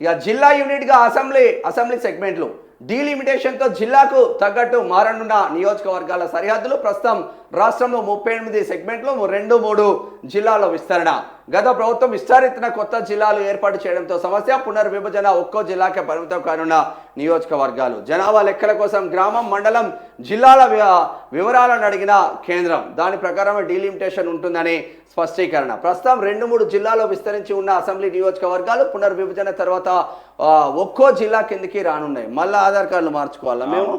ఇక జిల్లా యూనిట్గా అసెంబ్లీ అసెంబ్లీ సెగ్మెంట్లు డీలిమిటేషన్తో జిల్లాకు తగ్గట్టు మారనున్న నియోజకవర్గాల సరిహద్దులు ప్రస్తుతం రాష్ట్రంలో ముప్పై ఎనిమిది సెగ్మెంట్లు రెండు మూడు జిల్లాల్లో విస్తరణ. గత ప్రభుత్వం విస్తరిస్తున్న కొత్త జిల్లాలు ఏర్పాటు చేయడంతో సమస్య పునర్విభజన ఒక్కో జిల్లాకే పరిమితం కానున్న నియోజకవర్గాలు. జనాభా లెక్కల కోసం గ్రామం మండలం జిల్లాల వివరాలను అడిగిన కేంద్రం. దాని ప్రకారమే డీలిమిటేషన్ ఉంటుందని స్పష్టీకరణ. ప్రస్తుతం రెండు మూడు జిల్లాలో విస్తరించి ఉన్న అసెంబ్లీ నియోజకవర్గాలు పునర్విభజన తర్వాత ఒక్కో జిల్లా కిందికి రానున్నాయి. మళ్ళీ ఆధార్ కార్డులు మార్చుకోవాలా మేము?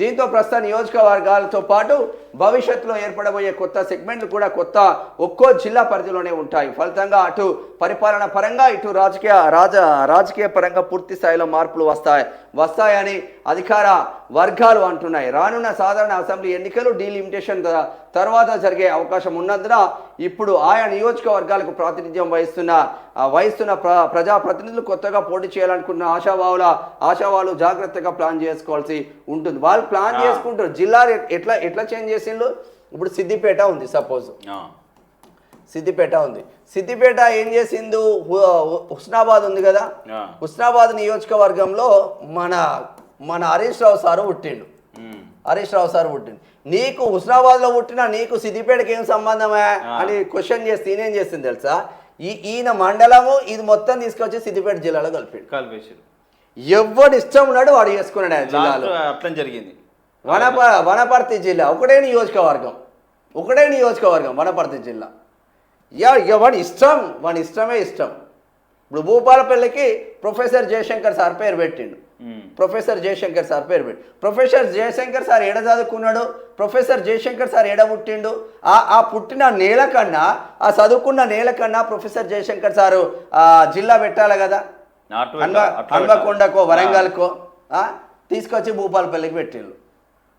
దీంతో ప్రస్తుత నియోజకవర్గాలతో పాటు భవిష్యత్తులో ఏర్పడబోయే కొత్త సెగ్మెంట్లు కూడా కొత్త ఒక్కో జిల్లా పరిధిలోనే ఉంటాయి. ఫలితంగా అటు పరిపాలన పరంగా ఇటు రాజకీయ రాజ రాజకీయ పరంగా పూర్తి స్థాయిలో మార్పులు వస్తాయి. వస్తాయని అధికార వర్గాలు అంటున్నాయి. రానున్న సాధారణ అసెంబ్లీ ఎన్నికలు డీలిమిటేషన్ తర్వాత జరిగే అవకాశం ఉన్నందున ఇప్పుడు ఆయా నియోజకవర్గాలకు ప్రాతినిధ్యం వహిస్తున్న వహిస్తున్న ప్ర ప్రజాప్రతినిధులు కొత్తగా పోటీ చేయాలనుకున్న ఆశావాహుల ఆశావాహులు జాగ్రత్తగా ప్లాన్ చేసుకోవాల్సి ఉంటుంది. వాళ్ళు ప్లాన్. చేసుకుంటారు. జిల్లా ఎట్లా ఎట్లా చేంజ్ చేసిండ్రు? ఇప్పుడు సిద్దిపేట ఉంది సపోజ్. సిద్దిపేట ఉంది. సిద్దిపేట ఏం హు- హుస్నాబాద్ ఉంది కదా. హుస్నాబాద్ నియోజకవర్గంలో మన మన హరీష్ రావు సారు పుట్టిండు. హరీష్ రావు సార్ పుట్టిండు. నీకు హుస్నాబాద్లో పుట్టిన నీకు సిద్దిపేటకి ఏం సంబంధమే. అని క్వశ్చన్ చేస్తే ఈయనేం చేస్తుంది తెలుసా? ఈ ఈయన మండలము ఇది మొత్తం తీసుకొచ్చి సిద్దిపేట జిల్లాలో కలిపిండు. కలిపేసారు ఎవడు ఇష్టం ఉన్నాడు వాడు చేసుకున్నాడు ఆ జిల్లాలో. అట్లా జరిగింది. వనప వనపర్తి జిల్లా ఒకటే నియోజకవర్గం. ఒకటే నియోజకవర్గం వనపర్తి జిల్లా. యా ఇక వాడి ఇష్టం వాడి ఇష్టమే ఇష్టం. ఇప్పుడు భూపాలపల్లికి ప్రొఫెసర్ జయశంకర్ సార్ పేరు పెట్టిండు. ప్రొఫెసర్ జయశంకర్ సార్ పేరు పెట్టి ప్రొఫెసర్ జయశంకర్ సార్ ఏడ చదువుకున్నాడు? ప్రొఫెసర్ జయశంకర్ సార్ ఏడ పుట్టిండు? ఆ ఆ పుట్టిన నేల కన్నా ఆ చదువుకున్న నేల కన్నా ప్రొఫెసర్ జయశంకర్ సారు ఆ జిల్లా పెట్టాలి కదా? హన్మకొండకో. వరంగల్కో ఆ, తీసుకొచ్చి భూపాలపల్లికి పెట్టిండు.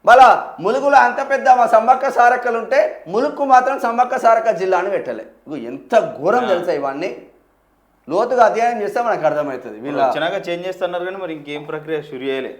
మళ్ళా ములుగులో అంత పెద్ద మా సమ్మక్క సారక్కలు ఉంటే ములుగుకు మాత్రం సమ్మక్క సారక్క జిల్లా అని పెట్టలే. ఇగో ఎంత ఘోరం. తెలుసా ఇవన్నీ? లోతుగా అధ్యయనం చేస్తే మనకు అర్థమవుతుంది. వీళ్ళ చేంజ్ చేస్తున్నారు కానీ మరి ఇంకేం ప్రక్రియ? షురు చేయలే.